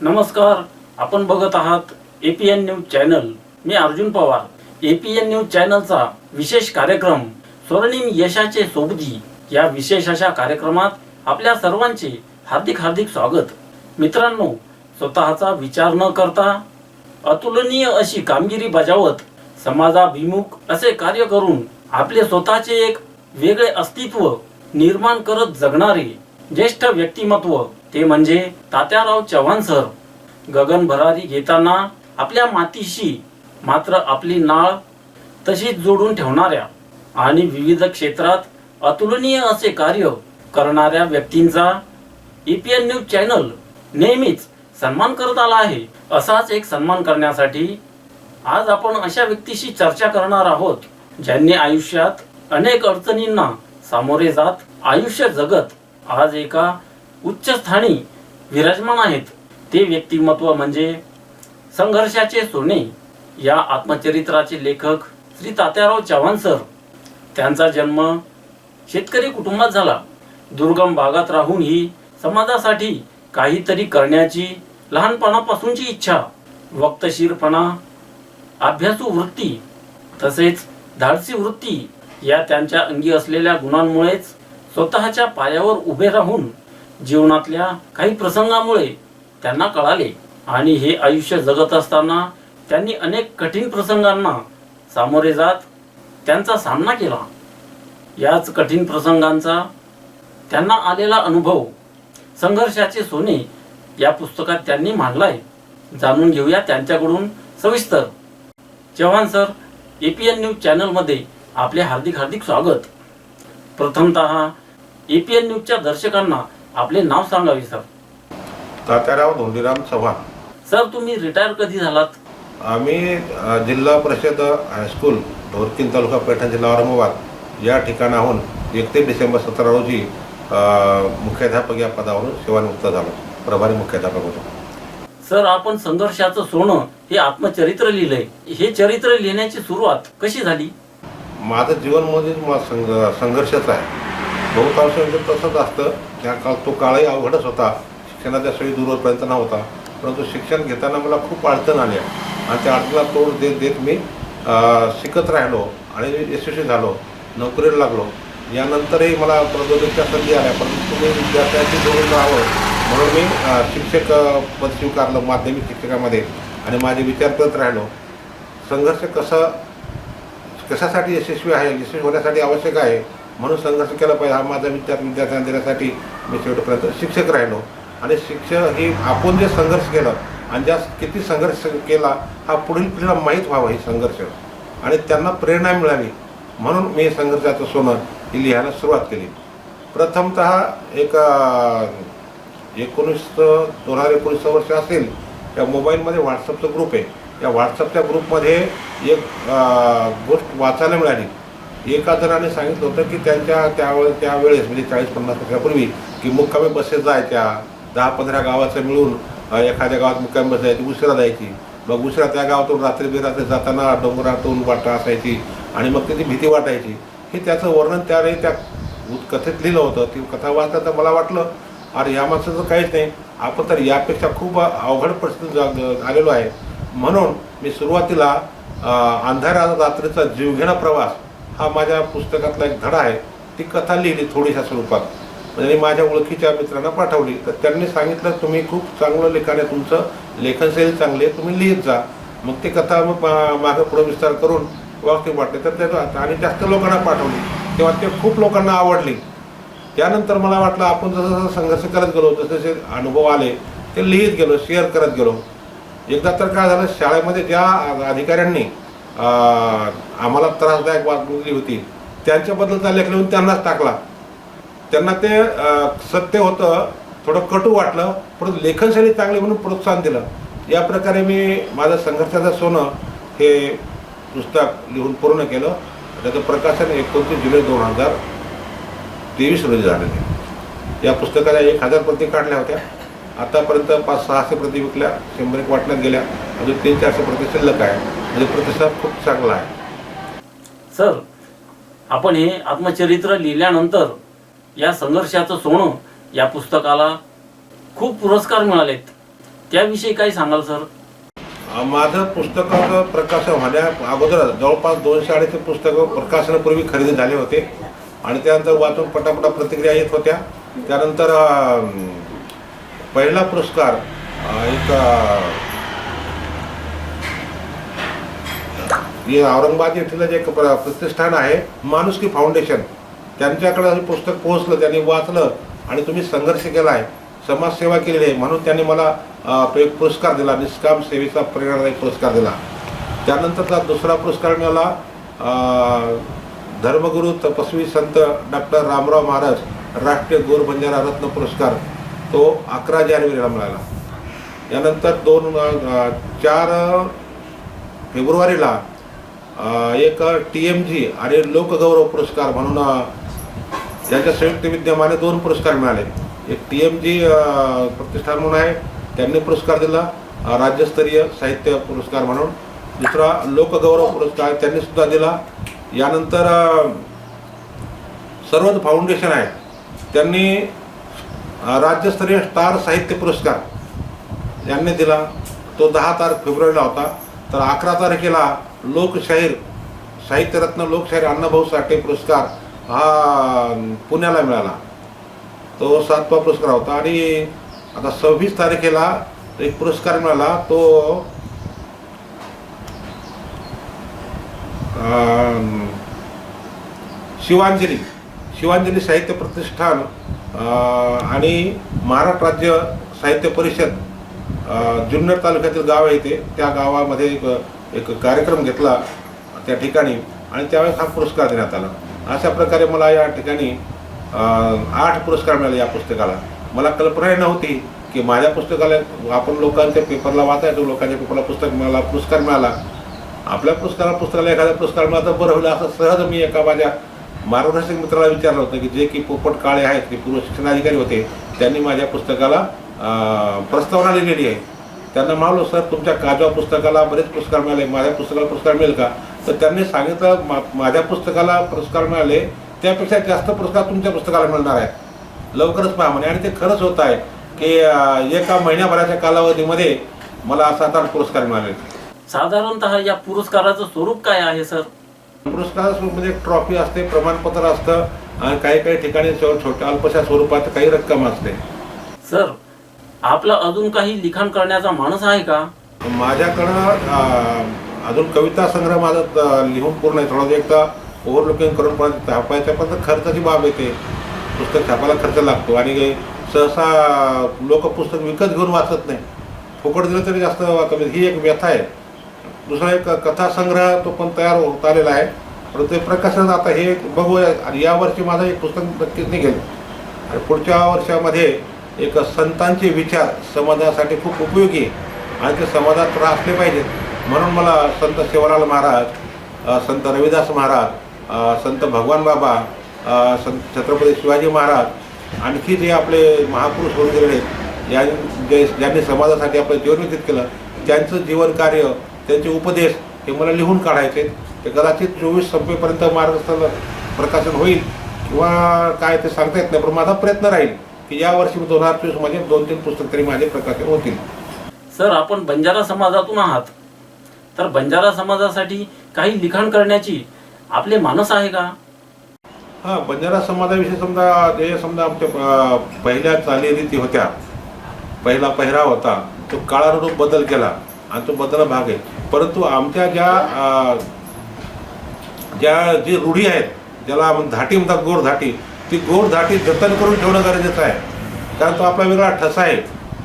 नमस्कार आपण बघत आहात एपीएन न्यूज चॅनल मी अर्जुन पवार. एपीएन न्यूज चॅनलचा विशेष कार्यक्रम स्वर्णिम यशाचे सोबती या विशेष अशा कार्यक्रमात आपल्या सर्वांचे हार्दिक हार्दिक स्वागत. मित्रांनो स्वतःचा विचार न करता अतुलनीय अशी कामगिरी बजावत समाजाभिमुख असे कार्य करून आपले स्वतःचे एक वेगळे अस्तित्व निर्माण करत जगणारे ज्येष्ठ व्यक्तिमत्व ते म्हणजे तात्याराव चव्हाण सर. गगन भरारी घेताना आपल्या मातीशी मात्र आपली नाळ तशीच जोडून ठेवणाऱ्या आणि विविध क्षेत्रात अतुलनीय असे कार्य करणाऱ्या व्यक्तींचा ईपीएन न्यूज चॅनल नेहमीच सन्मान करत आला आहे. असाच एक सन्मान करण्यासाठी आज आपण अशा व्यक्तीशी चर्चा करणार आहोत ज्यांनी आयुष्यात अनेक अडचणींना सामोरे जात आयुष्य जगत आज एका उच्च स्थानी विराजमान आहेत. ते व्यक्तिमत्व म्हणजे संघर्षाचे सोने. या आत्मचरित्राचे लेखक श्री तात्याराव चव्हाण सर. त्यांचा जन्म शेतकरी कुटुंबात झाला. दुर्गम भागात राहून ही समाजासाठी काहीतरी करण्याची लहानपणापासूनची इच्छा वक्तशीरपणा अभ्यासू वृत्ती तसेच धाडसी वृत्ती या त्यांच्या अंगी असलेल्या गुणांमुळेच स्वतःच्या पायावर उभे राहून जीवनातल्या काही प्रसंगामुळे त्यांना कळाले. आणि हे आयुष्य जगत असताना त्यांनी अनेक कठीण प्रसंगांना सामोरे जात त्यांचा सामना केला. याच कठीण प्रसंगांचा त्यांना आलेला अनुभव संघर्षाचे सोने या पुस्तकात त्यांनी मांडलाय. जाणून घेऊया त्यांच्याकडून सविस्तर. चव्हाण सर एपीएन न्यूज चॅनलमध्ये आपले हार्दिक हार्दिक स्वागत. प्रथमतः एपीएन न्यूजच्या दर्शकांना आपले नाव सांगावे सर. तात्याराव धोंडीराम चव्हाण. सर तुम्ही रिटायर कधी झालात? आम्ही अ, जिल्हा परिषद हायस्कूल ढोरकीन तालुका पैठण जिल्हा औरंगाबाद. या ठिकाणाहून एकतीस डिसेंबर सतरा रोजी अ, मुख्याध्यापक या पदावरून सेवानिवृत्त झालो. प्रभारी मुख्याध्यापक होतो. सर आपण संघर्षाचं सोनं हे आत्मचरित्र लिहिलंय. हे चरित्र लिहिण्याची सुरुवात कशी झाली? माझं जीवन म्हणजे मा- संघ संघर्षच आहे. बहुतांश म्हणजे तसंच असतं. त्या काळ तो काळही अवघडच होता. शिक्षणाच्या सोयी दूरपर्यंत नव्हता. परंतु शिक्षण घेताना मला खूप अडचण आल्या. आणि त्या अडचणीला तोड देत देत मी शिकत राहिलो आणि यशस्वी झालो. नोकरीला लागलो. यानंतरही मला प्रबोधकच्या संधी आल्या. परंतु मी विद्यार्थ्यांशी जोडून राहावं म्हणून मी शिक्षक पद स्वीकारलं माध्यमिक शिक्षकामध्ये आणि माझे विचार करत राहिलो. संघर्ष कसा कशासाठी यशस्वी आहे? यशस्वी होण्यासाठी आवश्यक आहे? म्हणून संघर्ष केला पाहिजे. हा माझा विचार विद्यार्थ्यांना देण्यासाठी मी शेवटपर्यंत शिक्षक राहिलो. आणि शिक्षक ही आपण जे संघर्ष केला आणि ज्या किती संघर्ष केला हा पुढील पिढीला माहीत व्हावा हे संघर्ष. आणि त्यांना प्रेरणा मिळावी म्हणून मी संघर्षाचं सोनं ही लिहायला सुरुवात केली. प्रथमत एक एकोणीस दोन हजार एकोणीसचं वर्ष असेल त्या मोबाईलमध्ये व्हॉट्सअपचा ग्रुप आहे. या व्हॉट्सअपच्या ग्रुपमध्ये एक गोष्ट वाचायला मिळाली. एका जणाने सांगितलं होतं की त्यांच्या त्यावेळे त्यावेळेस म्हणजे चाळीस पन्नास वर्षापूर्वी की मुक्कामी बसेस जायच्या दहा पंधरा गावाचं मिळून एखाद्या गावात मुक्कामी बस जायची उशिरा जायची. मग उशिरा त्या गावातून रात्री बिरात्री जाताना डोंगरातून वाटा असायची आणि मग त्याची भीती वाटायची. हे त्याचं वर्णन त्यावेळी त्या कथेत लिहिलं होतं. ती कथा वाचता तर मला वाटलं अरे या माणसाचं काहीच नाही. आपण तर यापेक्षा खूप अवघड परिस्थितीत जा- आलेलो आहे. म्हणून मी सुरुवातीला अंधाराचा रात्रीचा जीवघेणा प्रवास हा माझ्या पुस्तकातला एक धडा आहे. ती कथा लिहिली थोडीशा स्वरूपात. म्हणजे माझ्या ओळखीच्या मित्रांना पाठवली. तर त्यांनी सांगितलं तुम्ही खूप चांगलं लेखन आहे तुमचं लेखनशैली चांगली आहे तुम्ही लिहित जा. मग ती कथा मग मागं पुढं विस्तार करून वाक्य वाटले. तर त्याचं आणि जास्त लोकांना पाठवली. तेव्हा ते खूप लोकांना आवडली. त्यानंतर मला वाटलं आपण जसं जसं संघर्ष करत गेलो जसे जसे अनुभव आले. ते लिहित गेलो शेअर करत गेलो. एकदा तर काय झालं शाळेमध्ये ज्या अधिकाऱ्यांनी आम्हाला त्रासदायक वागणुकी होती. त्यांच्याबद्दलचा लेख लिहून त्यांनाच टाकला. त्यांना ते सत्य होतं थोडं कटू वाटलं परंतु लेखनशैली चांगली म्हणून प्रोत्साहन दिलं. या प्रकारे मी माझं संघर्षाचं सोनं हे पुस्तक लिहून पूर्ण केलं. त्याचं प्रकाशन एकोणतीस जुलै दोन हजार तेवीस रोजी झालेले या पुस्तकाला एक हजार प्रती काढल्या होत्या. आतापर्यंत पाच सहाशे प्रती विकल्या शंभर एक वाटण्यात गेल्या. अजून तीन चारशे प्रती शिल्लक आहे. म्हणजे प्रतिसाद खूप चांगला आहे. सर आपण हे आत्मचरित्र लिहिल्यानंतर या संघर्षाचं सोनं या पुस्तकाला खूप पुरस्कार मिळालेत. त्याविषयी काही सांगाल सर? माझं पुस्तकाचं प्रकाशन होण्या अगोदर जवळपास दोनशे अडीचशे पुस्तकं प्रकाशनापूर्वी खरेदी झाले होते. आणि त्यानंतर वाचून पटापटा प्रतिक्रिया येत होत्या. त्यानंतर पहिला पुरस्कार एक अ, औरंगाबाद येथील जे एक प्र- प्रतिष्ठान आहे माणुसकी फाउंडेशन. त्यांच्याकडे हे पुस्तक पोहोचलं त्यांनी वाचलं आणि तुम्ही संघर्ष केला आहे. समाजसेवा केलेली आहे. म्हणून त्यांनी मला एक पुरस्कार दिला. निष्काम सेवेचा प्रेरणादायक पुरस्कार दिला. त्यानंतरचा दुसरा पुरस्कार मिळाला धर्मगुरू तपस्वी संत डॉक्टर रामराव महाराज राष्ट्रीय गोर बंजारा रत्न पुरस्कार. तो अकरा जानेवारीला मिळाला. यानंतर दोन चार फेब्रुवारीला एक टी एम जी आणि लोकगौरव पुरस्कार म्हणून यांच्या संयुक्त विद्यमाने दोन पुरस्कार मिळाले. एक टी एम जी प्रतिष्ठान म्हणून आहे त्यांनी पुरस्कार दिला राज्यस्तरीय साहित्य पुरस्कार म्हणून. दुसरा लोकगौरव पुरस्कार त्यांनी सुद्धा दिला. यानंतर सर्वच फाउंडेशन आहे. त्यांनी राज्यस्तरीय स्टार साहित्य पुरस्कार यांनी दिला. तो दहा तारीख फेब्रुवारीला होता. तर अकरा तारखेला लोकशाहीर साहित्यरत्न लोकशाहीर अण्णाभाऊ साठे पुरस्कार हा पुण्याला मिळाला. तो सातवा पुरस्कार होता आणि आता सव्वीस तारखेला एक पुरस्कार मिळाला. तो शिवांजली शिवांजली साहित्य प्रतिष्ठान आणि महाराष्ट्र राज्य साहित्य परिषद जुन्नर तालुक्यातील गाव आहे ते. त्या गावामध्ये एक एक कार्यक्रम घेतला त्या ठिकाणी आणि त्यावेळेस हा पुरस्कार देण्यात आला. अशा प्रकारे मला या ठिकाणी आठ पुरस्कार मिळाले या पुस्तकाला. मला कल्पनाही नव्हती की माझ्या पुस्तकाला आपण लोकांच्या पेपरला वाचायचो लोकांच्या पेपरला पुस्तक मिळाला पुरस्कार मिळाला. आपल्या पुस्तकाला पुस्तकाला एखादा पुरस्कार मिळाला तर बरं होईल असं सहज मी एका माझ्या मार्गदर्शक मित्राला विचारलं होतं की जे की पोपट काळे आहेत ते पूर्व शिक्षणाधिकारी होते त्यांनी माझ्या पुस्तकाला प्रस्तावना लिहिलेली आहे. त्यांना म्हणालो सर तुमच्या काजवा पुस्तकाला बरेच पुरस्कार मिळाले. माझ्या पुस्तकाला पुरस्कार मिळेल का? तर त्यांनी सांगितलं मा माझ्या पुस्तकाला पुरस्कार मिळाले. त्यापेक्षा जास्त पुरस्कार तुमच्या पुस्तकाला मिळणार आहेत. लवकरच पहा म्हणे. आणि ते खरंच होत आहे की एका महिन्याभराच्या कालावधीमध्ये असा सात आठ पुरस्कार मिळाले. साधारणतः या पुरस्काराचं स्वरूप काय आहे सर? पुरस्कार म्हणजे एक ट्रॉफी असते प्रमाणपत्र असतं आणि काही काही ठिकाणी छोट्या अल्पशा स्वरूपात काही रक्कम असते. सर आपला अजून काही लिखाण करण्याचा माणूस आहे का? माझ्याकडं अजून कविता संग्रह माझा लिहून पूर्ण आहे. थोडं एकदा ओव्हरलुकिंग करून पण छापायचं पण खर्चाची बाब येते पुस्तक छापायला खर्च लागतो. आणि सहसा लोक पुस्तक विकत घेऊन वाचत नाही. फुकट दिलं तरी जास्त वाचत ही एक व्यथा आहे. दुसरा एक कथा संग्रह तो पण तयार होत आलेला आहे. परंतु ते प्रकाशन आता हे बघूया. आणि यावर्षी माझं एक पुस्तक नक्कीच निघेल. आणि पुढच्या वर्षामध्ये एक संतांचे विचार समाजासाठी खूप उपयोगी आहे. आणि ते समाजात असले पाहिजेत. म्हणून मला संत शिवलाल महाराज संत रविदास महाराज संत भगवान बाबा संत छत्रपती शिवाजी महाराज आणखी जे आपले महापुरुष होऊन गेलेले आहेत. या जे ज्यांनी समाजासाठी आपलं जीवन व्यतीत केलं त्यांचं जीवन कार्य त्यांचे उपदेश हे मला लिहून काढायचे ते कदाचित चोवीस संपेपर्यंत मार्गस्थान प्रकाशन होईल किंवा काय ते सांगता येत नाही पण माझा प्रयत्न राहील. की या वर्षी दोन हजार चोवीसमध्ये दोन तीन पुस्तक तरी माझे प्रकाशन होतील. सर आपण बंजारा समाजातून आहात. तर बंजारा समाजासाठी काही लिखाण करण्याची आपले मानस आहे का? हां बंजारा समाजाविषयी समजा जे समजा आमच्या पहिल्या चालीरीती होत्या पहिला पहिराव होता तो काळानुरूप बदल केला आणि तो बदल भाग आहे. परंतु आमच्या ज्या ज्या जी रूढी आहेत ज्याला आपण धाटी म्हणतात गोड धाटी ती गोड धाटी जतन करून ठेवणं गरजेचं आहे. कारण तो आपला वेगळा ठसा आहे.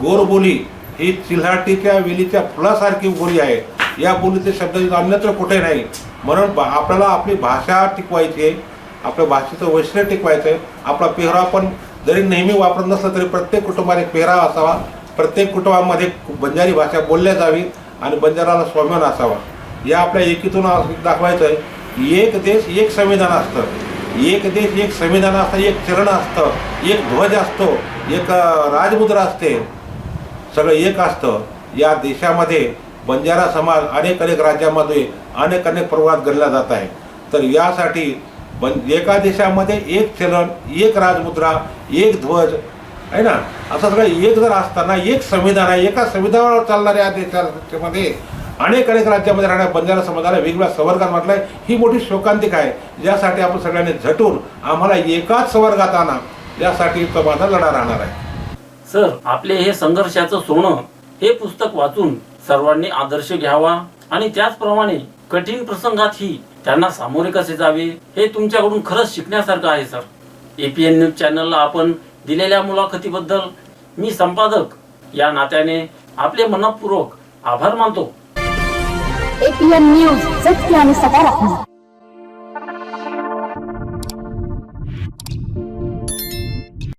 गोर बोली ही चिल्हाटीच्या वेलीच्या फुलासारखी बोली आहे. या बोलीचे शब्द अन्यत्र कुठे नाही. म्हणून बा- आपल्याला आपली भाषा टिकवायची आहे. आपल्या भाषेचं वैशिष्ट्य टिकवायचं आहे. आपला पेहराव पण जरी नेहमी वापरत नसला तरी प्रत्येक कुटुंबाने एक पेहराव असावा. प्रत्येक कुटुंबामध्ये बंजारी भाषा बोलल्या जावी आणि बंजाराला स्वाभिमान असावा. या आपल्या एकीतून दाखवायचं आहे एक देश एक संविधान असतं. एक देश एक संविधान असतं एक चरण असतं एक ध्वज असतो एक राजमुद्रा असते. सगळं एक असतं. या देशामध्ये बंजारा समाज अनेक अनेक राज्यामध्ये अनेक अनेक प्रवाहात गणला जात आहे. तर यासाठी बन एका देशामध्ये एक चलन एक राजमुद्रा एक ध्वज आहे ना? असं सगळं एक जर असताना एक संविधान आहे एका संविधानावर चालणाऱ्या या देशामध्ये अनेक अनेक राज्यामध्ये राहणाऱ्या बंजारा समाजाला वेगवेगळ्या संवर्गात म्हटलंय ही मोठी शोकांतिक आहे. ज्यासाठी आपण सगळ्यांनी झटून आम्हाला एकाच संवर्गात आणा. यासाठी तो माझा लढा राहणार आहे. सर आपले हे संघर्षाचं सोनं हे पुस्तक वाचून सर्वांनी आदर्श घ्यावा आणि त्याचप्रमाणे कठीण प्रसंगातही त्यांना सामोरे कसे जावे हे तुमच्याकडून खरंच शिकण्यासारखं आहे सर. एपीएन न्यूज चॅनलला आपण दिलेल्या मुलाखतीबद्दल मी संपादक या नात्याने आपले मनपूर्वक आभार मानतो. एपीएन न्यूज सत्य आणि सकारात्मक